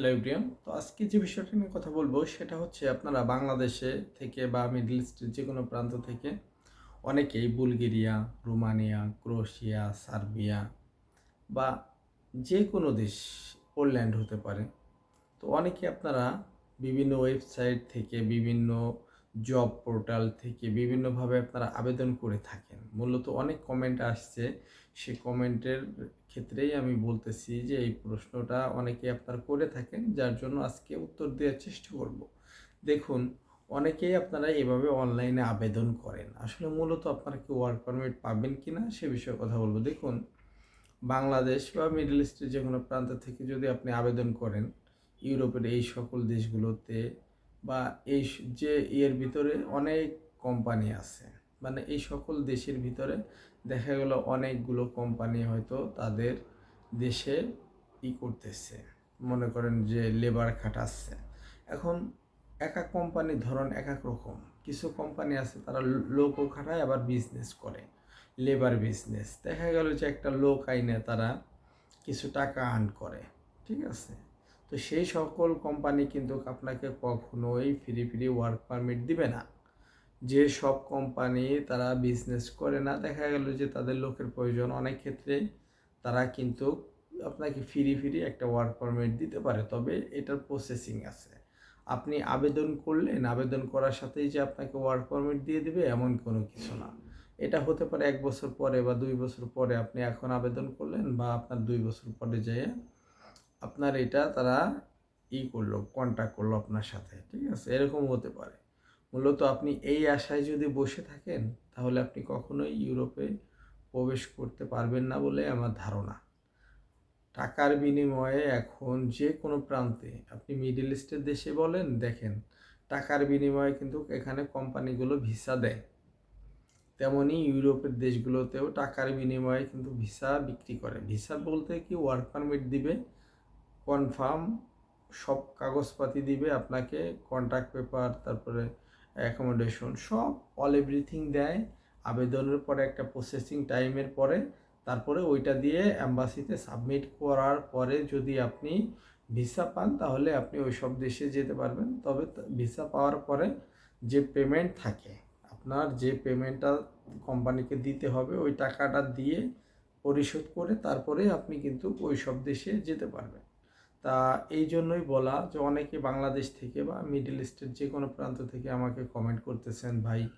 Hello ইব্রিয়াম তো আজকে যে বিষয়টি নিয়ে কথা বলব, সেটা হচ্ছে আপনারা বাংলাদেশে থেকে বা মিডল ইস্টের যে কোনো প্রান্ত থেকে অনেকেই বুলগেরিয়া, রোমানিয়া, ক্রোয়েশিয়া, সার্বিয়া বা যে কোনো দেশ পোল্যান্ড হতে পারে। তো অনেকে আপনারা বিভিন্ন ওয়েবসাইট থেকে বিভিন্ন জব পোর্টাল থেকে বিভিন্নভাবে আপনারা আবেদন করে থাকেন। মূলত অনেক কমেন্ট আসছে। সে কমেন্টের ক্ষেত্রেই আমি বলতেছি যে, এই প্রশ্নটা অনেকে আপনারা করে থাকেন, যার জন্য আজকে উত্তর দেওয়ার চেষ্টা করব। দেখুন, অনেকেই আপনারা এভাবে অনলাইনে আবেদন করেন। আসলে মূলত আপনারা কি ওয়ার্ক পারমিট পাবেন কি না সে বিষয়ে কথা বলব। দেখুন, বাংলাদেশ বা মিডল ইস্টের যে কোনো প্রান্ত থেকে যদি আপনি আবেদন করেন, ইউরোপের এই সকল দেশগুলোতে বা এই যে ইয়ের ভিতরে অনেক কোম্পানি আছে। মানে এই সকল দেশের ভিতরে দেখা গেল অনেকগুলো কোম্পানি হয়তো তাদের দেশে ই করতেছে। মনে করেন যে লেবার খাটাচ্ছে। এখন এক এক কোম্পানির ধরন এক এক রকম। কিছু কোম্পানি আছে তারা লোকও খাটায়, আবার বিজনেস করে। লেবার বিজনেস দেখা গেল যে একটা লোক আইনে তারা কিছু টাকা আর্ন করে। ঠিক আছে? তো সেই সকল কোম্পানি কিন্তু আপনাকে কখনোই ফ্রি ফ্রি ওয়ার্ক পারমিট দিবে না। যে সব কোম্পানি তারা বিজনেস করে না, দেখা গেল যে তাদের লোকের প্রয়োজন অনেক ক্ষেত্রে তারা কিন্তু আপনাকে ফ্রি ফ্রি একটা ওয়ার্ক পারমিট দিতে পারে, তবে এটার প্রসেসিং আছে। আপনি আবেদন করলেন, আবেদন করার সাথেই যে আপনাকে ওয়ার্ক পারমিট দিয়ে দিবে এমন কোনো কিছু না। এটা হতে পারে এক বছর পরে বা দুই বছর পরে আপনি এখন আবেদন করলেন বা আপনার দুই বছর পরে যেয়ে আপনার এটা তারা ই করল কন্ট্যাক্ট করল আপনার সাথে, ঠিক আছে? এরকম হতে পারে। মূলত আপনি এই আশায় যদি বসে থাকেন, তাহলে আপনি কখনোই ইউরোপে প্রবেশ করতে পারবেন না বলে আমার ধারণা। টাকার বিনিময়ে এখন যে কোনো প্রান্তে, আপনি মিডল ইস্টের দেশে বলেন, দেখেন, টাকার বিনিময়ে কিন্তু এখানে কোম্পানিগুলো ভিসা দেয়। তেমনি ইউরোপের দেশগুলোতেও টাকার বিনিময়ে কিন্তু ভিসা বিক্রি করে। ভিসা বলতে কি ওয়ার্ক পারমিট দিবে কনফার্ম সব কাগজপাতি দিবে আপনাকে কন্ট্যাক্ট পেপার তারপরে অ্যাকোমোডেশন সব অল এভরিথিং দেয়। আবেদনের পরে একটা প্রসেসিং টাইমের পরে, তারপরে ওইটা দিয়ে অ্যাম্বাসিতে সাবমিট করার পরে যদি আপনি ভিসা পান, তাহলে আপনি ওই সব দেশে যেতে পারবেন। তবে ভিসা পাওয়ার পরে যে পেমেন্ট থাকে, আপনার যে পেমেন্টটা কোম্পানিকে দিতে হবে, ওই টাকাটা দিয়ে পরিশোধ করে তারপরে আপনি কিন্তু ওই সব দেশে যেতে পারবেন। তা এই জন্যই বলা যে অনেকে বাংলাদেশ থেকে বা মিডল ইস্টের যে কোনো প্রান্ত থেকে আমাকে কমেন্ট করতেছেন, ভাই,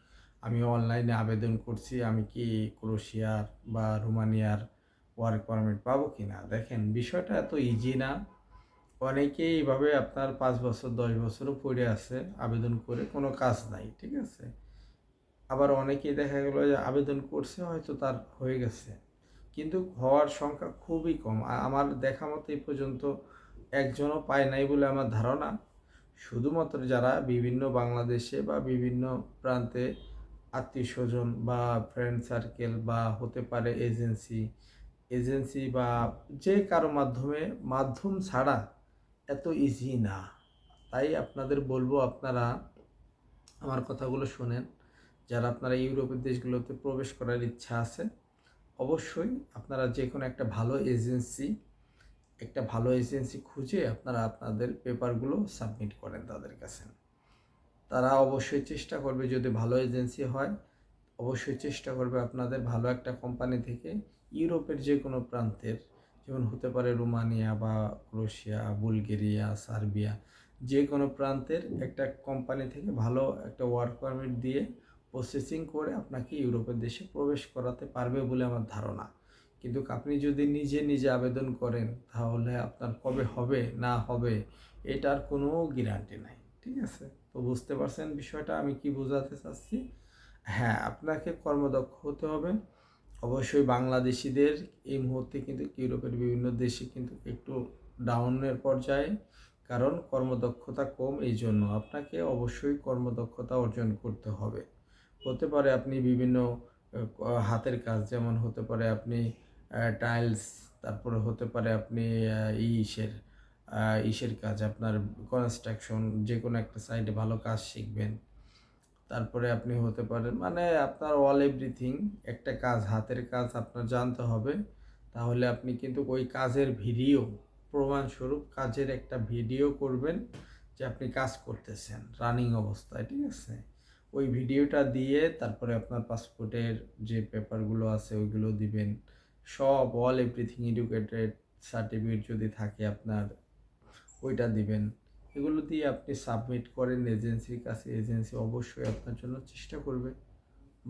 আমি অনলাইনে আবেদন করছি, আমি কি ক্রোশিয়ার বা রোমানিয়ার ওয়ার্ক পারমিট পাবো কি না? দেখেন, বিষয়টা এত ইজি না। অনেকেই এইভাবে আপনার পাঁচ বছর, দশ বছরও পড়ে আছে আবেদন করে, কোনো কাজ নাই, ঠিক আছে? আবার অনেকেই দেখা গেলো যে আবেদন করছে, হয়তো তার হয়ে গেছে। কিন্তু হওয়ার সংখ্যা খুবই কম। আমার দেখা মতো এই পর্যন্ত একজনও পায় নাই বলে আমার ধারণা। শুধুমাত্র যারা বিভিন্ন বাংলাদেশে বা বিভিন্ন প্রান্তে আত্মীয় স্বজন বা ফ্রেন্ড সার্কেল বা হতে পারে এজেন্সি এজেন্সি বা যে কারও মাধ্যমে মাধ্যম ছাড়া এত ইজি না। তাই আপনাদের বলব আপনারা আমার কথাগুলো শোনেন। যারা আপনারা ইউরোপের দেশগুলোতে প্রবেশ করার ইচ্ছা আছে, অবশ্যই আপনারা যে কোনো একটা ভালো এজেন্সি একটা ভালো এজেন্সি খুঁজে আপনারা আপনাদের পেপারগুলো সাবমিট করেন তাদের কাছে। তারা অবশ্যই চেষ্টা করবে যদি ভালো এজেন্সি হয়, অবশ্যই চেষ্টা করবে আপনাদের ভালো একটা কোম্পানি থেকে ইউরোপের যে কোনো প্রান্তের, যেমন হতে পারে রোমানিয়া বা ক্রোশিয়া, বুলগেরিয়া, সার্বিয়া যে কোনো প্রান্তের একটা কোম্পানি থেকে ভালো একটা ওয়ার্ক পারমিট দিয়ে প্রসেসিং করে আপনাকে ইউরোপের দেশে প্রবেশ করাতে পারবে বলে আমার ধারণা। কিন্তু আপনি যদি নিজে নিজে আবেদন করেন, তাহলে আপনার কবে হবে, না হবে, এটার কোনো গ্যারান্টি নাই, ঠিক আছে? তো বুঝতে পারছেন বিষয়টা? আমি কি বোঝাতে চাচ্ছি? হ্যাঁ আপনাকে কর্মদক্ষ হতে হবে। অবশ্যই বাংলাদেশিদের এই মুহূর্তে কিন্তু ইউরোপের বিভিন্ন দেশে কিন্তু একটু ডাউনের পর্যায়ে, কারণ কর্মদক্ষতা কম এই জন্য আপনাকে অবশ্যই কর্মদক্ষতা অর্জন করতে হবে। হতে পারে আপনি বিভিন্ন হাতের কাজ, যেমন হতে পারে আপনি টাইলস তারপরে হতে পারে আপনি ইসের ইসের কাজ, আপনার কনস্ট্রাকশন যে কোনো একটা সাইডে ভালো কাজ শিখবেন। তারপরে আপনি হতে পারেন মানে আপনার অল এভরিথিং একটা কাজ, হাতের কাজ আপনার জানতে হবে। তাহলে আপনি কিন্তু ওই কাজের ভিডিও প্রমাণস্বরূপ কাজের একটা ভিডিও করবেন যে আপনি কাজ করতেছেন রানিং অবস্থায়, ঠিক আছে? ওই ভিডিওটা দিয়ে তারপরে আপনার পাসপোর্টের যে পেপারগুলো আছে, ওইগুলো দিবেন। সব অল এভরিথিং এডুকেটেড সার্টিফিকেট যদি থাকে আপনার, ওইটা দিবেন। এগুলো দিয়ে আপনি সাবমিট করেন এজেন্সির কাছে এজেন্সি অবশ্যই আপনার জন্য চেষ্টা করবে।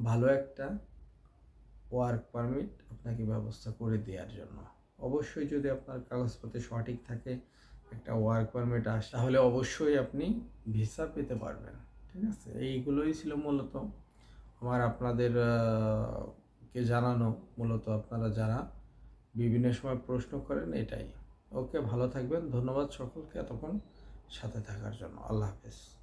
ভালো একটা ওয়ার্ক পারমিট আপনাকে ব্যবস্থা করে দেওয়ার জন্য। অবশ্যই যদি আপনার কাগজপত্র সঠিক থাকে, একটা ওয়ার্ক পারমিট আসে, তাহলে অবশ্যই আপনি ভিসা পেতে পারবেন। ঠিক আছে? এইগুলোই ছিল মূলত। আমার আপনাদের কে জানানো, মূলত আপনারা যারা বিভিন্ন সময় প্রশ্ন করেন এটাই। ওকে, ভালো থাকবেন। ধন্যবাদ সকলকে এতক্ষণ সাথে থাকার জন্য। আল্লাহ হাফেজ।